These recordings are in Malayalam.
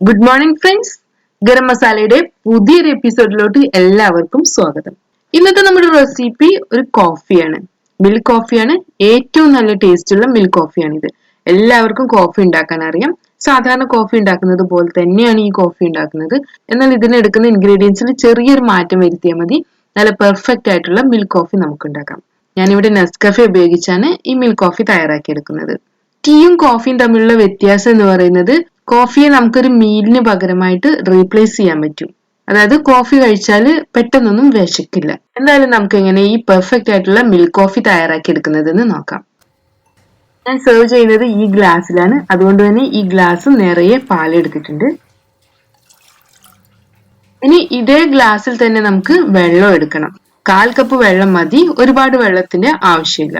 ഗുഡ് മോർണിംഗ് ഫ്രണ്ട്സ് ഗരം മസാലയുടെ പുതിയൊരു എപ്പിസോഡിലോട്ട് എല്ലാവർക്കും സ്വാഗതം. ഇന്നത്തെ നമ്മുടെ റെസിപ്പി ഒരു കോഫിയാണ് മിൽക്ക് കോഫിയാണ് ഏറ്റവും നല്ല ടേസ്റ്റുള്ള മിൽക്ക് കോഫിയാണിത് എല്ലാവർക്കും കോഫി ഉണ്ടാക്കാൻ അറിയാം. സാധാരണ കോഫി ഉണ്ടാക്കുന്നത് പോലെ തന്നെയാണ് ഈ കോഫി ഉണ്ടാക്കുന്നത്. എന്നാൽ ഇതിന് എടുക്കുന്ന ഇൻഗ്രീഡിയൻസിൽ ചെറിയൊരു മാറ്റം വരുത്തിയാൽ മതി. നല്ല പെർഫെക്റ്റ് ആയിട്ടുള്ള മിൽക്ക് കോഫി നമുക്ക് ഉണ്ടാക്കാം. ഞാനിവിടെ നെസ്കഫെ ഉപയോഗിച്ചാണ് ഈ മിൽക്ക് കോഫി തയ്യാറാക്കിയെടുക്കുന്നത്. ടീയും കോഫിയും തമ്മിലുള്ള വ്യത്യാസം എന്ന് പറയുന്നത് കോഫിയെ നമുക്കൊരു മീലിന് പകരമായിട്ട് റീപ്ലേസ് ചെയ്യാൻ പറ്റും. അതായത് കോഫി കഴിച്ചാൽ പെട്ടെന്നൊന്നും വിശക്കില്ല. എന്തായാലും നമുക്ക് എങ്ങനെ ഈ പെർഫെക്റ്റ് ആയിട്ടുള്ള മിൽക്ക് കോഫി തയ്യാറാക്കി എടുക്കുന്നതെന്ന് നോക്കാം. ഞാൻ സെർവ് ചെയ്യുന്നത് ഈ ഗ്ലാസ്സിലാണ് അതുകൊണ്ട് തന്നെ ഈ ഗ്ലാസ് നിറയെ പാലെടുത്തിട്ടുണ്ട്. ഇനി ഇതേ ഗ്ലാസ്സിൽ തന്നെ നമുക്ക് വെള്ളം എടുക്കണം. കാൽ കപ്പ് വെള്ളം മതി. ഒരുപാട് വെള്ളത്തിന്റെ ആവശ്യമില്ല.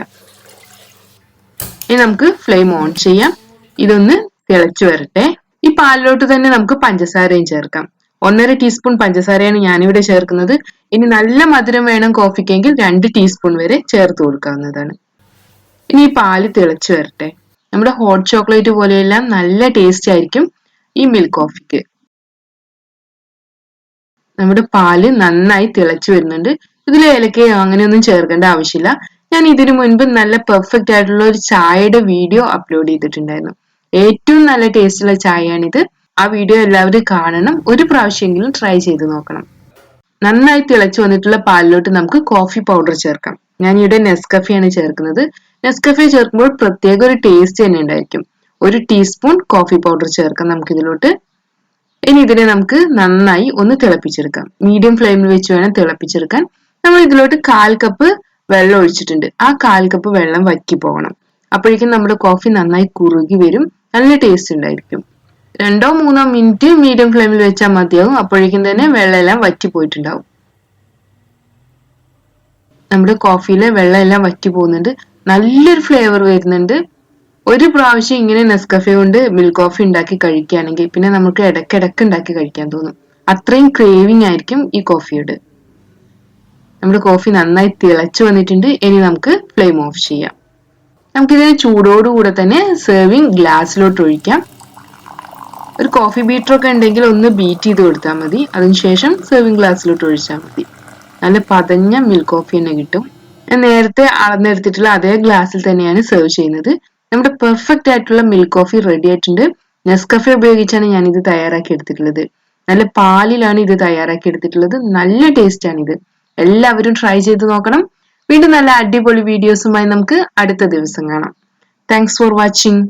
ഇനി നമുക്ക് ഫ്ലെയിം ഓൺ ചെയ്യാം. ഇതൊന്ന് തിളച്ചു വരട്ടെ. പാലിലോട്ട് തന്നെ നമുക്ക് പഞ്ചസാരയും ചേർക്കാം. ഒന്നര ടീസ്പൂൺ പഞ്ചസാരയാണ് ഞാനിവിടെ ചേർക്കുന്നത്. ഇനി നല്ല മധുരം വേണം കോഫിക്കെങ്കിൽ രണ്ട് ടീസ്പൂൺ വരെ ചേർത്ത് കൊടുക്കാവുന്നതാണ്. ഇനി ഈ പാൽ തിളച്ചു വരട്ടെ. നമ്മുടെ ഹോട്ട് ചോക്ലേറ്റ് പോലെയെല്ലാം നല്ല ടേസ്റ്റ് ആയിരിക്കും ഈ മിൽക്ക് കോഫിക്ക് നമ്മുടെ പാൽ നന്നായി തിളച്ചു വരുന്നുണ്ട്. ഇതിൽ ഏലക്കയോ അങ്ങനെയൊന്നും ചേർക്കേണ്ട ആവശ്യമില്ല. ഞാൻ ഇതിനു മുൻപ് നല്ല പെർഫെക്റ്റ് ആയിട്ടുള്ള ഒരു ചായയുടെ വീഡിയോ അപ്ലോഡ് ചെയ്തിട്ടുണ്ടായിരുന്നു. ഏറ്റവും നല്ല ടേസ്റ്റുള്ള ചായയാണിത്. ആ വീഡിയോ എല്ലാവരും കാണണം. ഒരു പ്രാവശ്യമെങ്കിലും ട്രൈ ചെയ്ത് നോക്കണം. നന്നായി തിളച്ചു വന്നിട്ടുള്ള പാലിലോട്ട് നമുക്ക് കോഫി പൗഡർ ചേർക്കാം. ഞാൻ ഇവിടെ നെസ്കഫയാണ് ചേർക്കുന്നത്. നെസ്കഫെ ചേർക്കുമ്പോൾ പ്രത്യേക ഒരു ടേസ്റ്റ് തന്നെ ഉണ്ടായിരിക്കും. ഒരു ടീസ്പൂൺ കോഫി പൗഡർ ചേർക്കാം നമുക്ക് ഇതിലോട്ട് ഇനി ഇതിനെ നമുക്ക് നന്നായി ഒന്ന് തിളപ്പിച്ചെടുക്കാം. മീഡിയം ഫ്ലെയിമിൽ വെച്ച് വേണം തിളപ്പിച്ചെടുക്കാൻ. നമ്മൾ ഇതിലോട്ട് കാൽ കപ്പ് വെള്ളം ഒഴിച്ചിട്ടുണ്ട്. ആ കാൽ കപ്പ് വെള്ളം വറ്റി പോകണം അപ്പോഴേക്കും നമ്മുടെ കോഫി നന്നായി കുറുകി വരും. നല്ല ടേസ്റ്റ് ഉണ്ടായിരിക്കും. രണ്ടോ മൂന്നോ മിനിറ്റ് മീഡിയം ഫ്ലെയിമിൽ വെച്ചാൽ മതിയാവും. അപ്പോഴേക്കും തന്നെ വെള്ളമെല്ലാം വറ്റി പോയിട്ടുണ്ടാവും. നമ്മുടെ കോഫിയിലെ വെള്ളം എല്ലാം വറ്റി പോകുന്നുണ്ട്. നല്ലൊരു ഫ്ലേവർ വരുന്നുണ്ട്. ഒരു പ്രാവശ്യം ഇങ്ങനെ നെസ്കഫെ കൊണ്ട് മിൽക്ക് കോഫി ഉണ്ടാക്കി കഴിക്കുകയാണെങ്കിൽ പിന്നെ നമുക്ക് ഇടയ്ക്കിടയ്ക്ക് ഉണ്ടാക്കി കഴിക്കാൻ തോന്നും. അത്രയും ക്രേവിംഗ് ആയിരിക്കും ഈ കോഫിയോട് നമ്മുടെ കോഫി നന്നായി തിളച്ചു വന്നിട്ടുണ്ട്. ഇനി നമുക്ക് ഫ്ലെയിം ഓഫ് ചെയ്യാം. നമുക്കിതിനെ ചൂടോടുകൂടെ തന്നെ സെർവിങ് ഗ്ലാസ്സിലോട്ട് ഒഴിക്കാം. ഒരു കോഫി ബീറ്റർ ഒക്കെ ഉണ്ടെങ്കിൽ ഒന്ന് ബീറ്റ് ചെയ്ത് കൊടുത്താൽ മതി. അതിനുശേഷം സെർവിങ് ഗ്ലാസ്സിലോട്ട് ഒഴിച്ചാൽ മതി. നല്ല പതഞ്ഞ മിൽക്ക് കോഫി തന്നെ കിട്ടും. നേരത്തെ അളന്നെടുത്തിട്ടുള്ള അതേ ഗ്ലാസ്സിൽ തന്നെയാണ് സെർവ് ചെയ്യുന്നത്. നമ്മുടെ പെർഫെക്റ്റ് ആയിട്ടുള്ള മിൽക്ക് കോഫി റെഡി ആയിട്ടുണ്ട്. നെസ്കഫെ ഉപയോഗിച്ചാണ് ഞാൻ ഇത് തയ്യാറാക്കി എടുത്തിട്ടുള്ളത്. നല്ല പാലിലാണ് ഇത് തയ്യാറാക്കി എടുത്തിട്ടുള്ളത്. നല്ല ടേസ്റ്റ് ആണ് ഇത് എല്ലാവരും ട്രൈ ചെയ്ത് നോക്കണം. വീണ്ടും നല്ല അടിപൊളി വീഡിയോസുമായി നമുക്ക് അടുത്ത ദിവസം കാണാം. Thanks for watching